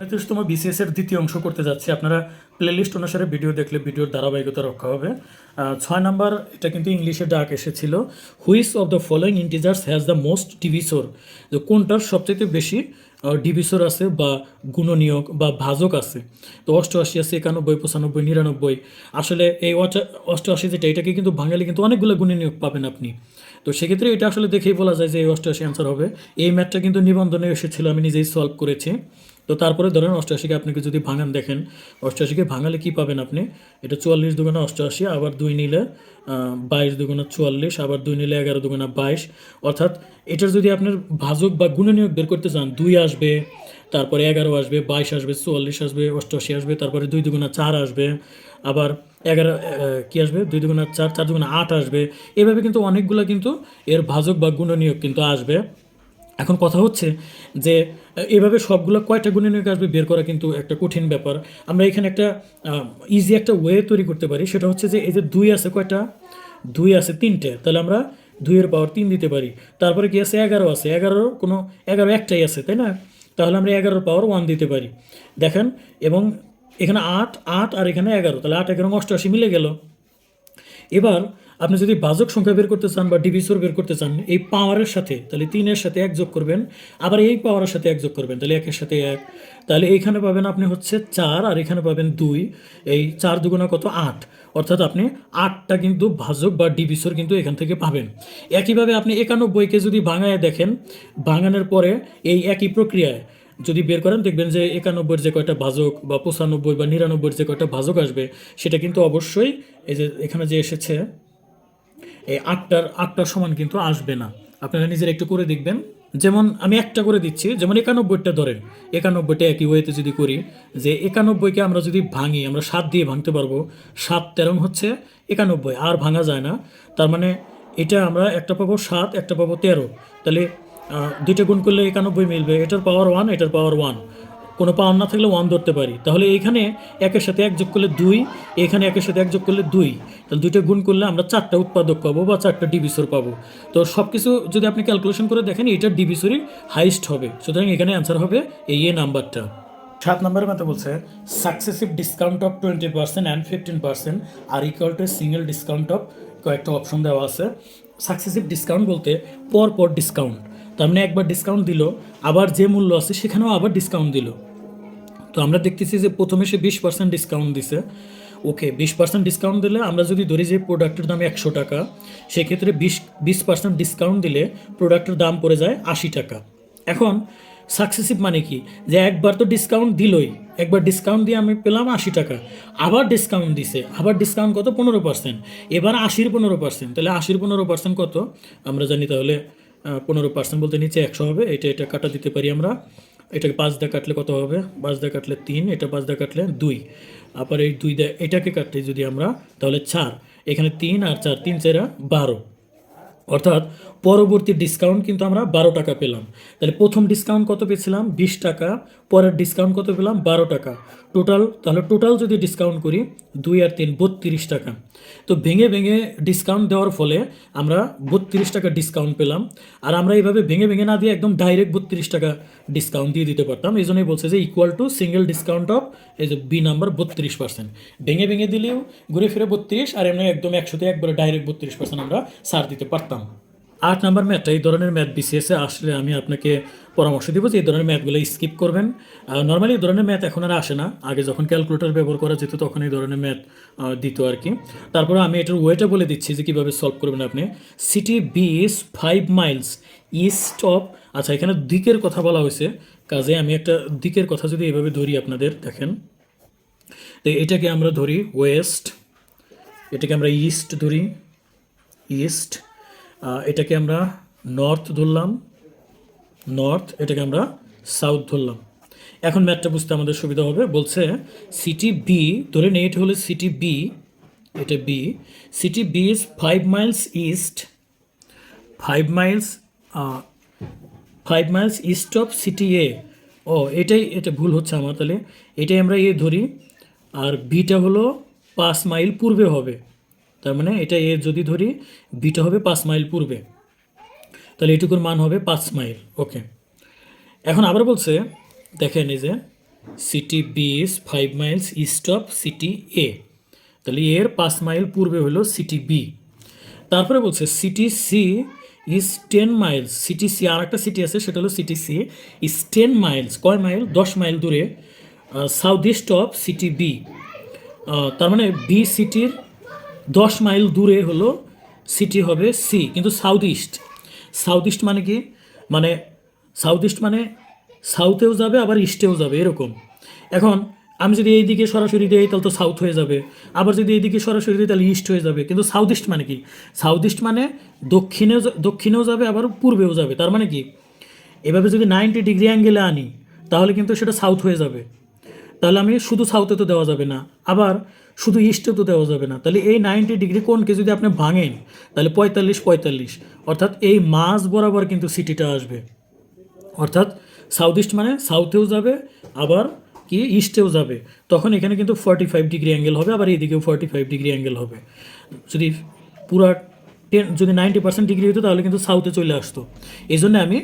পঁয়ত্রিশতম BCS এর দ্বিতীয় অংশ করতে যাচ্ছি। আপনারা প্লেলিস্ট অনুসারে ভিডিও দেখলে ভিডিওর ধারাবাহিকতা রক্ষা হবে। ছয় নাম্বার, এটা কিন্তু ইংলিশে ডাক এসেছিল। Which of the following integers has the most divisor যে কোনটার সবচেয়ে বেশি ডিভিসোর আছে বা গুণনীয়ক বা ভাজক আছে? তো অষ্টআশি আছে, একানব্বই, পঁচানব্বই, নিরানব্বই। আসলে এই অষ্টআশি যেটা, এটাকে কিন্তু বাঙালি কিন্তু অনেকগুলো গুণনীয়ক পাবেন আপনি। তো সেক্ষেত্রে এটা আসলে দেখেই বলা যায় যে এই অষ্টআশি অ্যান্সার হবে। এই ম্যাথটা কিন্তু নিবন্ধনে এসেছিল, আমি নিজেই সলভ করেছি। তো তারপরে ধরেন অষ্টআশিকে আপনাকে যদি ভাঙান, দেখেন অষ্টআশিকে ভাঙালে কি পাবেন আপনি? এটা চুয়াল্লিশ দুগুণা অষ্টআশি, আবার দুই নিলে বাইশ দুগুণা চুয়াল্লিশ, আবার দুই নিলে এগারো দুগুণা বাইশ। অর্থাৎ এটার যদি আপনার ভাজক বা গুণনীয়ক বের করতে চান, দুই আসবে, তারপরে এগারো আসবে, বাইশ আসবে, চুয়াল্লিশ আসবে, অষ্টআশি আসবে, তারপরে দুই দুগুণা চার আসবে, আবার এগারো কি আসবে? দুই দুগুণা চার চার দুগুণা আট আসবে। এভাবে কিন্তু অনেকগুলো কিন্তু এর ভাজক বা গুণনীয়ক কিন্তু আসবে। এখন কথা হচ্ছে যে এভাবে সবগুলো কয়টা গুণনীয়ক আসবে বের করা কিন্তু একটা কঠিন ব্যাপার। আমরা এখানে একটা ইজি একটা ওয়ে তৈরি করতে পারি, সেটা হচ্ছে যে, এই যে দুই আছে কয়টা? দুই আছে তিনটে। তাহলে আমরা দুইয়ের পাওয়ার তিন দিতে পারি। তারপরে কি আছে? এগারো আছে। এগারোর কোনো, এগারো একটাই আছে, তাই না? তাহলে আমরা এগারোর পাওয়ার ওয়ান দিতে পারি। দেখেন, এবং এখানে আট আট আর এখানে এগারো। তাহলে আট, এগারো, অষ্টআশি মিলে গেল। এবার আপনি যদি বাজক সংখ্যা বের করতে চান বা ডিভিসর বের করতে চান, এই পাওয়ারের সাথে, তাহলে তিনের সাথে এক যোগ করবেন, আবার এই পাওয়ারের সাথে এক যোগ করবেন, তাহলে একের সাথে এক। তাহলে এইখানে পাবেন আপনি হচ্ছে চার, আর এখানে পাবেন দুই, এই চার দুগুণা কত? আট। অর্থাৎ আপনি আটটা কিন্তু ভাজক বা ডিভিসর কিন্তু এখান থেকে পাবেন। একইভাবে আপনি একানব্বইকে যদি ভাঙায় দেখেন, ভাঙানোর পরে এই একই প্রক্রিয়ায় যদি বের করেন, দেখবেন যে একানব্বইয়ের যে কয়টা ভাজক বা পঁচানব্বই বা নিরানব্বইয়ের যে কয়টা ভাজক আসবে, সেটা কিন্তু অবশ্যই এই যে এখানে যে এসেছে এই আটটার আটটার সমান কিন্তু আসবে না। আপনারা নিজের একটু করে দেখবেন। যেমন আমি একটা করে দিচ্ছি, যেমন একানব্বইটা ধরেন। একানব্বইটা একই ওয়েতে যদি করি, যে একানব্বইকে আমরা যদি ভাঙি, আমরা সাত দিয়ে ভাঙতে পারব। সাত তেরং হচ্ছে একানব্বই, আর ভাঙা যায় না। তার মানে এটা আমরা একটা পাবো সাত, একটা পাবো তেরো। তাহলে দুইটা গুণ করলে একানব্বই মিলবে। এটার পাওয়ার ওয়ান এটার পাওয়ার ওয়ান কোনো পাওয়ার না থাকলে ওয়ান ধরতে পারি। তাহলে এইখানে একের সাথে এক যোগ করলে দুই, এখানে একের সাথে এক যোগ করলে দুই। তাহলে দুইটা গুণ করলে আমরা চারটা উৎপাদক পাবো বা চারটা ডিবিসর পাবো। তো সব কিছু যদি আপনি ক্যালকুলেশন করে দেখেন এটার ডিবিসরই হাইস্ট হবে। সুতরাং এখানে অ্যান্সার হবে এই এ নাম্বারটা। সাত নম্বরের মতো বলছে successive discount of twenty percent and fifteen percent R equal to single discount of কয়েকটা অপশন দেওয়া আছে। সাকসেসিভ ডিসকাউন্ট বলতে পর পর ডিসকাউন্ট তার মানে একবার ডিসকাউন্ট দিল, আবার যে মূল্য আছে সেখানেও আবার ডিসকাউন্ট দিল। তো আমরা দেখতেছি যে প্রথমে সে বিশ পার্সেন্ট ডিসকাউন্ট দিছে। ওকে, বিশ পার্সেন্ট ডিসকাউন্ট দিলে আমরা যদি ধরি যে প্রোডাক্টের দাম একশো টাকা, সেক্ষেত্রে বিশ বিশ পার্সেন্ট ডিসকাউন্ট দিলে প্রোডাক্টের দাম পড়ে যায় আশি টাকা। এখন সাকসেসিভ মানে কি? যে একবার তো ডিসকাউন্ট দিলই, একবার ডিসকাউন্ট দিয়ে আমি পেলাম আশি টাকা, আবার ডিসকাউন্ট দিছে, আবার ডিসকাউন্ট কত? পনেরো পার্সেন্ট এবার আশির পনেরো পার্সেন্ট তাহলে আশির পনেরো পার্সেন্ট কত? আমরা জানি তাহলে পনেরো পার্সেন্ট বলতে নিচে একশো হবে, এটা এটা কাটা দিতে পারি আমরা। এটাকে পাঁচ দা কাটলে কত হবে? পাঁচ দা কাটলে তিন, এটা পাঁচ দা কাটলে দুই। আবার এই দুই দা এটাকে কাটলে যদি আমরা, তাহলে চার। এখানে তিন আর চার, তিন, চারা, বারো। অর্থাৎ পরবর্তী ডিসকাউন্ট কিন্তু আমরা বারো টাকা পেলাম। তাহলে প্রথম ডিসকাউন্ট কত পেয়েছিলাম? বিশ টাকা, পরের ডিসকাউন্ট কত পেলাম? বারো টাকা। টোটাল তাহলে টোটাল যদি ডিসকাউন্ট করি, দুই আর তিন, বত্রিশ টাকা। তো ভেঙে ভেঙে ডিসকাউন্ট দেওয়ার ফলে আমরা বত্রিশ টাকা ডিসকাউন্ট পেলাম। আর আমরা এইভাবে ভেঙে ভেঙে না দিয়ে একদম ডাইরেক্ট বত্রিশ টাকা ডিসকাউন্ট দিয়ে দিতে পারতাম। এই জন্যই বলছে যে equal to single discount of এই যে বি নাম্বার বত্রিশ পার্সেন্ট ভেঙে ভেঙে দিলেও ঘুরে ফিরে বত্রিশ, আর এমনি একদম একশোতে একবারে ডাইরেক্ট বত্রিশ পার্সেন্ট আমরা ছাড় দিতে পারতাম। আট নাম্বার ম্যাথটা এই ধরনের ম্যাথ বিসিএসে আসলে আমি আপনাকে পরামর্শ দিব যে এই ধরনের ম্যাথগুলো স্কিপ করবেন। নর্মালি এই ধরনের ম্যাথ এখন আর আসে না। আগে যখন ক্যালকুলেটর ব্যবহার করা যেত তখন এই ধরনের ম্যাথ দিত আর কি। তারপরে আমি এটার ওয়েটা বলে দিচ্ছি যে কীভাবে সলভ করবেন আপনি। City B is five miles east of আচ্ছা এখানে দিকের কথা বলা হয়েছে। কাজে আমি একটা দিকের কথা যদি এভাবে ধরি আপনাদের, দেখেন। তো এটাকে আমরা ধরি ওয়েস্ট এটাকে আমরা ইস্ট ধরি। ইস্ট এটাকে আমরা নর্থ ধরলাম। নর্থ এটাকে আমরা সাউথ ধরলাম। এখন ম্যাথটা বুঝতে আমাদের সুবিধা হবে। বলছে সিটি বি ধরে নিই এটা হলো সিটি বি এটা B city B is five miles east five miles five miles east of city A ও, এটাই, এটা ভুল হচ্ছে আমার তাহলে। এটাই আমরা এ ধরি। আর বিটা হলো পাঁচ মাইল পূর্বে হবে। তার মানে এটা এ যদি ধরি, বিটা হবে পাঁচ মাইল পূর্বে। তাহলে এটুকুর মান হবে পাঁচ মাইল, ওকে। এখন আবার বলছে, দেখেন এই যে city B is five miles east of city A তাহলে এর পাঁচ মাইল পূর্বে হলো সিটি বি তারপরে বলছে city C is ten miles city C আর একটা সিটি আছে, সেটা হলো city C is ten miles কয় মাইল? দশ মাইল দূরে south east of city B তার মানে বি সিটির দশ মাইল দূরে হলো সিটি হবে সি কিন্তু সাউথ ইস্ট সাউথ ইস্ট মানে কি? মানে সাউথ ইস্ট মানে সাউথেও যাবে, আবার ইস্টেও যাবে, এরকম। এখন আমি যদি এই দিকে সরাসরি দিই, তাহলে তো সাউথ হয়ে যাবে। আবার যদি এইদিকে সরাসরি দিই, তাহলে ইস্ট হয়ে যাবে। কিন্তু সাউথ ইস্ট মানে কি? সাউথ ইস্ট মানে দক্ষিণেও দক্ষিণেও যাবে, আবার পূর্বেও যাবে। তার মানে কি? এভাবে যদি নাইনটি ডিগ্রি অ্যাঙ্গেলে আনি, তাহলে কিন্তু সেটা সাউথ হয়ে যাবে। তাহলে আমি শুধু সাউথে তো দেওয়া যাবে না। আবার শুধু ইস্টে তো দেওয়া যাবে না। তাহলে এই নাইনটি ডিগ্রি কোণকে যদি আপনি ভাঙেন, তাহলে পঁয়তাল্লিশ পঁয়তাল্লিশ। অর্থাৎ এই মাস বরাবর কিন্তু সিটিটা আসবে। অর্থাৎ সাউথ ইস্ট মানে সাউথেও যাবে, আবার কি ইস্টেও যাবে। তখন এখানে কিন্তু ফর্টি ফাইভ ডিগ্রি অ্যাঙ্গেল হবে, আবার এইদিকেও ফর্টি ফাইভ ডিগ্রি অ্যাঙ্গেল হবে। যদি পুরা টেন যদি নাইনটি পার্সেন্ট ডিগ্রি হতো, তাহলে কিন্তু সাউথে চলে আসতো। এই জন্য আমি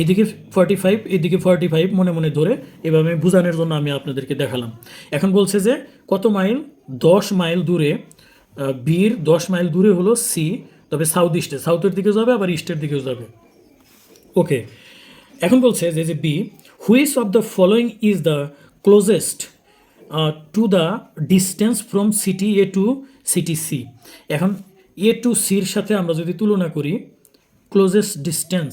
এদিকে ফর্টি ফাইভ এদিকে ফর্টি ফাইভ মনে মনে ধরে। এভাবে বোঝানোর জন্য আমি আপনাদেরকে দেখালাম। এখন বলছে যে, কত মাইল? দশ মাইল দূরে বীর দশ মাইল দূরে হলো সি তবে সাউথ ইস্টে সাউথের দিকে যাবে, আবার ইস্টের দিকেও যাবে। ওকে এখন বলছে যে যে B which of the following is the closest to the distance from city A to city C এখন এ টু সির সাথে আমরা যদি তুলনা করি ক্লোজেস্ট ডিস্টেন্স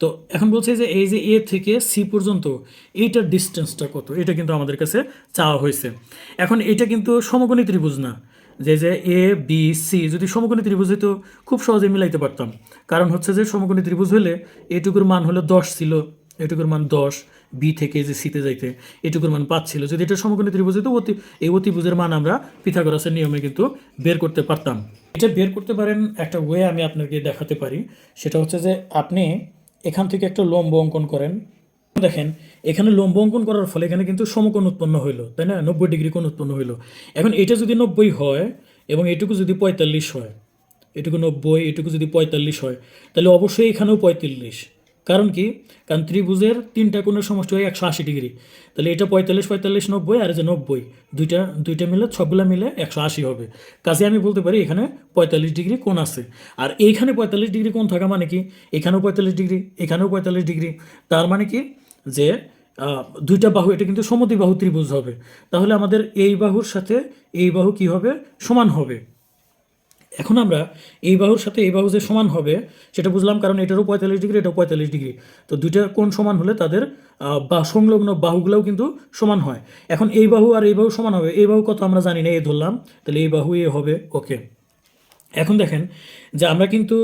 তো এখন বলছে যে এই যে এ থেকে সি পর্যন্ত, এইটার ডিস্টেন্সটা কত? এটা কিন্তু আমাদের কাছে চাওয়া হয়েছে। এখন এটা কিন্তু সমকোণী ত্রিভুজ না। যে যে এ বি সি যদি সমকোণী ত্রিভুজ হতো খুব সহজে মিলাইতে পারতাম। কারণ হচ্ছে যে সমকোণী ত্রিভুজ হলে এটুকুর মান হলো দশ ছিল। এটুকুর মান দশ বি থেকে যে সিতে যাইতে, এটুকুর মান পাঁচ ছিল। যদি এটা সমকোণী ত্রিভুজ হতো অতি, এই অতিভুজের মান আমরা পিথাগোরাসের নিয়মে কিন্তু বের করতে পারতাম। এটা বের করতে পারেন একটা ওয়ে আমি আপনাকে দেখাতে পারি। সেটা হচ্ছে যে আপনি এখান থেকে একটা লম্ব অঙ্কন করেন। দেখেন, এখানে লম্ব অঙ্কন করার ফলে এখানে কিন্তু সমকোণ উৎপন্ন হইল, তাই না? নব্বই ডিগ্রি কোণ উৎপন্ন হইল। এখন এটা যদি নব্বই হয় এবং এটুকু যদি পঁয়তাল্লিশ হয়, এটুকু নব্বই, এটুকু যদি পঁয়তাল্লিশ হয়, তাহলে অবশ্যই এখানেও পঁয়তাল্লিশ। কারণ কি? কারণ ত্রিভুজের তিনটা কোণের সমষ্টি হয় একশো আশি ডিগ্রি। তাহলে এটা পঁয়তাল্লিশ পঁয়তাল্লিশ, নব্বই আর যে নব্বই, দুইটা দুইটা মিলে সবগুলো মিলে একশো আশি হবে। কাজে আমি বলতে পারি এখানে পঁয়তাল্লিশ ডিগ্রি কোণ আছে। আর এইখানে পঁয়তাল্লিশ ডিগ্রি কোণ থাকা মানে কি? এখানেও পঁয়তাল্লিশ ডিগ্রি, এখানেও পঁয়তাল্লিশ ডিগ্রি। তার মানে কি? যে দুইটা বাহু, এটা কিন্তু সমদ্বিবাহু ত্রিভুজ হবে। তাহলে আমাদের এই বাহুর সাথে এই বাহু কি হবে? সমান হবে। এখন আমরা এই বাহুর সাথে এই বাহু যে সমান হবে, সেটা বুঝলাম কারণ এটারও পঁয়তাল্লিশ ডিগ্রি, এটাও পঁয়তাল্লিশ ডিগ্রি। তো দুইটা কোণ সমান হলে তাদের বা সংলগ্ন বাহুগুলোও কিন্তু সমান হয়। এখন এই বাহু আর এই বাহু সমান হবে, এই বাহু কত আমরা জানি না, এ ধরলাম। তাহলে এই বাহু এ হবে, ওকে। এখন দেখেন যে আমরা কিন্তু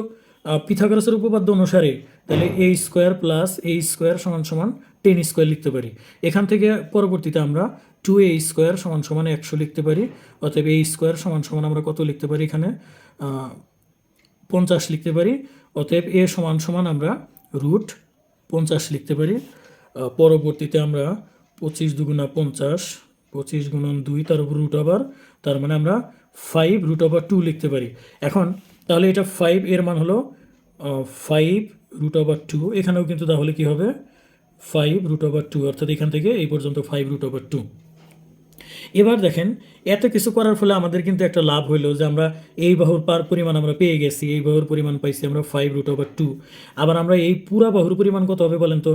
পিথাগোরাসের উপপাদ্য অনুসারে তাহলে A square plus A square সমান সমান টেন স্কোয়ার লিখতে পারি। এখান থেকে পরবর্তীতে আমরা টু এ স্কোয়ার সমান সমান একশো লিখতে পারি, অতএব এ স্কোয়ার সমান সমান আমরা কত লিখতে পারি এখানে? পঞ্চাশ লিখতে পারি, অতএব এ সমান সমান আমরা রুট পঞ্চাশ লিখতে পারি। পরবর্তীতে আমরা পঁচিশ দুগুণা পঞ্চাশ, পঁচিশ গুণন দুই তার উপর রুট আবার তার মানে আমরা ফাইভ রুট ওভার টু লিখতে পারি। এখন, তাহলে এটা ফাইভ এর মান হলো ফাইভ রুট ওভার টু এখানেও কিন্তু তাহলে কি হবে? ফাইভ রুট ওভার টু অর্থাৎ এখান থেকে এই পর্যন্ত ফাইভ রুট ওভার টু এবার দেখেন, এত কিছু করার ফলে আমাদের কিন্তু একটা লাভ হইল যে আমরা এই বাহুর পার পরিমাণ আমরা পেয়ে গেছি, এই বাহুর পরিমাণ পাইছি আমরা ফাইভ রুট ওভার টু আবার আমরা এই পুরা বাহুর পরিমাণ কত হবে বলেন তো?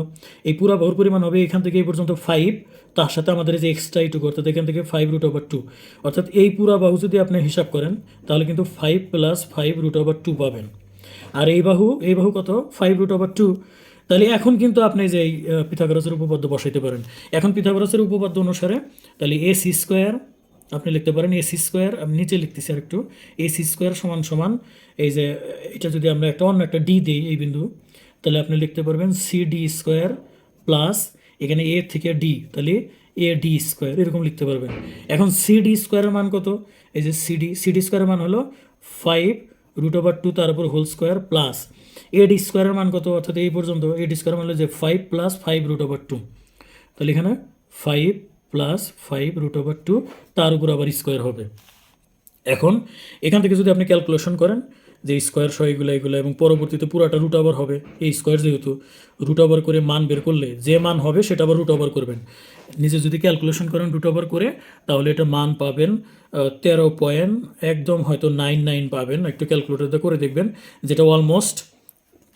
এই পুরা বাহুর পরিমাণ হবে এখান থেকে এই পর্যন্ত ফাইভ তার সাথে আমাদের যে এক্সট্রা এইটুকু, অর্থাৎ এখান থেকে ফাইভ রুট ওভার টু অর্থাৎ এই পুরা বাহু যদি আপনি হিসাব করেন, তাহলে কিন্তু five plus five root over two পাবেন। আর এই বাহু এই বাহু কত? ফাইভ রুট ওভার টু তাহলে এখন কিন্তু আপনি যে পিথাগোরাসের উপপাদ্য বসাইতে পারেন। এখন পিথাগোরাসের উপপাদ্য অনুসারে, তাহলে এ সি স্কোয়ার, আপনি লিখতে পারেন এ সি স্কোয়ার, আমি নিচে লিখতেছি আর একটু এ সি স্কোয়ার সমান সমান, এই যে, এটা যদি আমরা একটা অন্য একটা ডি দিই এই বিন্দু, তাহলে আপনি লিখতে পারবেন সি ডি স্কোয়ার প্লাস এখানে এ থেকে ডি, তাহলে এ ডি স্কোয়ার, এরকম লিখতে পারবেন। এখন সি ডি স্কোয়ারের মান কত? এই যে সিডি সিডি স্কোয়ারের মান হলো ফাইভ রুট ওভার টু তার উপর হোল স্কোয়ার প্লাস। এডি স্কোয়ারের মান কত? অর্থাৎ এই পর্যন্ত এডি স্কোয়ার মান হলো যে five plus five root over two তাহলে এখানে five plus five root over two তার উপর আবার স্কোয়ার হবে। এখন এখান থেকে যদি আপনি ক্যালকুলেশন করেন যে স্কোয়ার সহ এগুলো এগুলো, এবং পরবর্তীতে পুরাটা রুট ওভার হবে, এই স্কোয়ার যেহেতু রুট ওভার করে মান বের করলে যে মান হবে সেটা আবার রুট ওভার করবেন। নিজে যদি ক্যালকুলেশন করেন রুট ওভার করে, তাহলে এটা মান পাবেন তেরো পয়েন্ট একদম হয়তো নাইন নাইন পাবেন। একটু ক্যালকুলেটরতে করে দেখবেন, যেটা অলমোস্ট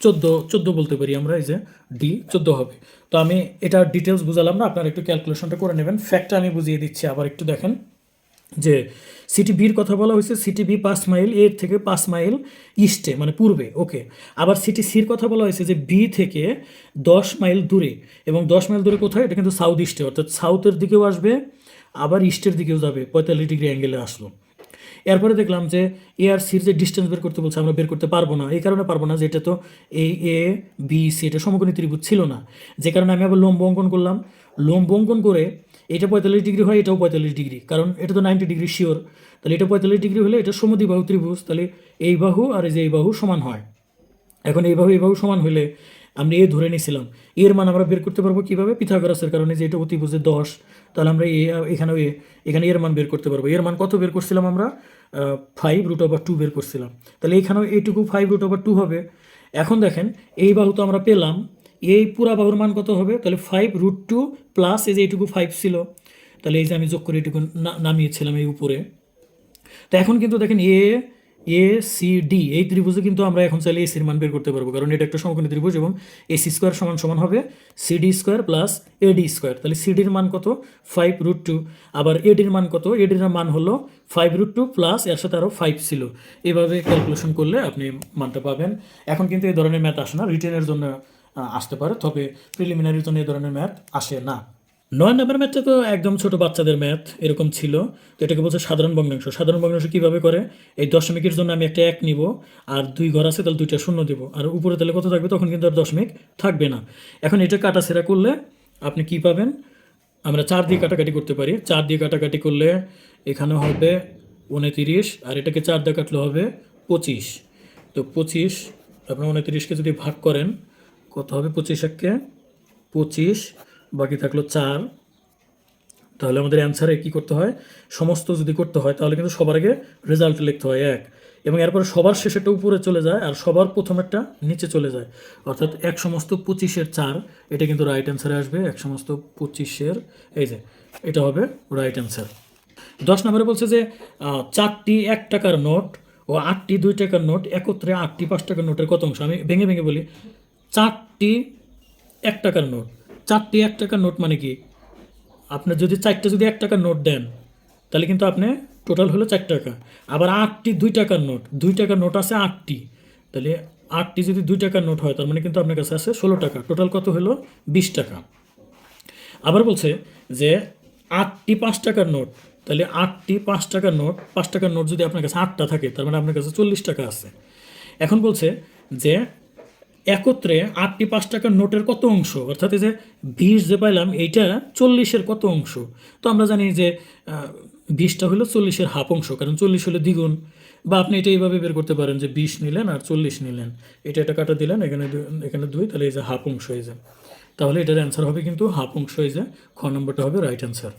চোদ্দ চোদ্দ বলতে পারি আমরা, এই যে ডি চোদ্দ হবে। তো আমি এটা ডিটেলস বুঝালাম না, আপনারা একটু ক্যালকুলেশনটা করে নেবেন। ফ্যাক্টটা আমি বুঝিয়ে দিচ্ছি, আবার একটু দেখেন। যে সিটি বির কথা বলা হয়েছে সিটি বি পাঁচ মাইল, এর থেকে পাঁচ মাইল ইস্টে মানে পূর্বে, ওকে। আবার সিটি সির কথা বলা হয়েছে যে বি থেকে দশ মাইল দূরে, এবং দশ মাইল দূরে কোথায়? এটা কিন্তু সাউথ ইস্টে অর্থাৎ সাউথের দিকেও আসবে, আবার ইস্টের দিকেও যাবে, পঁয়তাল্লিশ ডিগ্রি অ্যাঙ্গেলে আসলো। এরপরে দেখলাম যে এ আর সির যে ডিস্টেন্স বের করতে বলছে, আমরা বের করতে পারব না। এই কারণে পারব না যে এটা তো এই এ বি সি এটা সমকোণী ত্রিভুজ ছিল না। যে কারণে আমি আবার লম্ব অঙ্কন করলাম। লম্ব অঙ্কন করে এটা পঁয়তাল্লিশ ডিগ্রি হয়, এটাও পঁয়তাল্লিশ ডিগ্রি। কারণ এটা তো নাইনটি ডিগ্রি শিওর তাহলে এটা পঁয়তাল্লিশ ডিগ্রি হলে এটা সমদ্বিবাহু ত্রিভুজ। তাহলে এই বাহু আর এই যে এই বাহু সমান হয়। এখন এই বাহু এই বাহু সমান হলে আমরা এ ধরে নিয়েছিলাম। এর মান আমরা বের করতে পারব কীভাবে? পিথাগোরাসের কারণে যে এটা অতিভুজে দশ, তাহলে আমরা এ, এখানেও এ, এখানে এর মান বের করতে পারব। এর মান কত বের করছিলাম আমরা? ফাইভ রুট ওভার টু বের করছিলাম। তাহলে এখানেও এইটুকু ফাইভ রুট ওভার টু হবে। এখন দেখেন, এই বাহু তো আমরা পেলাম, এই পুরা বাহুর মান কত হবে? তাহলে ফাইভ রুট টু প্লাস এই যে এইটুকু ফাইভ ছিল। তাহলে এই যে আমি যোগ করে এইটুকু নামিয়েছিলাম এই উপরে। তো এখন কিন্তু দেখেন এ এ সি ডি এই ত্রিভুজে কিন্তু আমরা এখন চাইলে এসির মান বের করতে পারব, কারণ এটা একটা সমকোণী ত্রিভুজ এবং এসি স্কোয়ার সমান সমান হবে CD square plus AD square তাহলে সিডির মান কত? ফাইভ রুট টু আবার এডির মান কত? এডির মান হলো ফাইভ রুট টু প্লাস এর সাথে আরও ফাইভ ছিল। এভাবে ক্যালকুলেশন করলে আপনি মানটা পাবেন। এখন কিন্তু এই ধরনের ম্যাথ আসে না। রিটেনের জন্য আসতে পারে, তবে প্রিলিমিনারির জন্য এই ধরনের ম্যাথ আসে না। নয় নম্বর ম্যাথটা তো একদম ছোট বাচ্চাদের ম্যাথ এরকম ছিল। তো এটাকে বলছে সাধারণ ভগ্নাংশ সাধারণ ভগ্নাংশ কীভাবে করে? এই দশমিকের জন্য আমি একটা এক নিব, আর দুই ঘর আছে তাহলে দুইটা শূন্য দেবো। আর উপরে তাহলে কত থাকবে? তখন কিন্তু আর দশমিক থাকবে না। এখন এটা কাটাছেড়া করলে আপনি কি পাবেন? আমরা চার দিয়ে কাটাকাটি করতে পারি। চার দিয়ে কাটাকাটি করলে এখানে হবে উনতিরিশ, আর এটাকে চার দিয়ে কাটলে হবে পঁচিশ। তো পঁচিশ, আপনার উনতিরিশকে যদি ভাগ করেন, কত হবে? পঁচিশ একে পঁচিশ। বাকি থাকল চার। তাহলে আমাদের অ্যান্সারে কী করতে হয়? সমস্ত যদি করতে হয়, তাহলে কিন্তু সবার আগে রেজাল্ট লিখতে হয়, এক। এবং এরপরে সবার শেষেরটা উপরে চলে যায় আর সবার প্রথমেরটা নিচে চলে যায়। অর্থাৎ এক সমস্ত পঁচিশের চার, এটা কিন্তু রাইট অ্যান্সারে আসবে। এক সমস্ত পঁচিশের, এই যে, এটা হবে রাইট অ্যান্সার দশ নম্বরে বলছে যে চারটি এক টাকার নোট ও আটটি দুই টাকার নোট একত্রে আটটি পাঁচ টাকার নোটের কত অংশ? আমি ভেঙে ভেঙে বলি, চারটি এক টাকার নোট। চারটি এক টাকার নোট মানে কি? আপনার যদি চারটা যদি এক টাকার নোট দেন, তাহলে কিন্তু আপনি টোটাল হলো চার টাকা। আবার আটটি দুই টাকার নোট, দুই টাকার নোট আছে আটটি। তাহলে আটটি যদি দুই টাকার নোট হয়, তার মানে কিন্তু আপনার কাছে আছে ষোলো টাকা। টোটাল কত হলো? বিশ টাকা। আবার বলছে যে আটটি পাঁচ টাকার নোট, তাহলে আটটি পাঁচ টাকার নোট, পাঁচ টাকার নোট যদি আপনার কাছে আটটা থাকে, তার মানে আপনার কাছে চল্লিশ টাকা আছে। এখন বলছে যে একত্রে আটটি পাঁচ টাকার নোটের কত অংশ? অর্থাৎ যে বিশ যে পাইলাম, এইটা চল্লিশের কত অংশ? তো আমরা জানি যে বিশটা হলো চল্লিশের হাফ অংশ, কারণ চল্লিশ হলো দ্বিগুণ। বা আপনি এটা এইভাবে বের করতে পারেন যে বিশ নিলেন আর চল্লিশ নিলেন। এটা এটা কাটা দিলেন, এখানে এখানে দুই, তাহলে এই যে হাফ অংশ হয়ে যায়। তাহলে এটার অ্যান্সার হবে কিন্তু হাফ অংশ হয়ে যায়, খ নম্বরটা হবে রাইট অ্যান্সার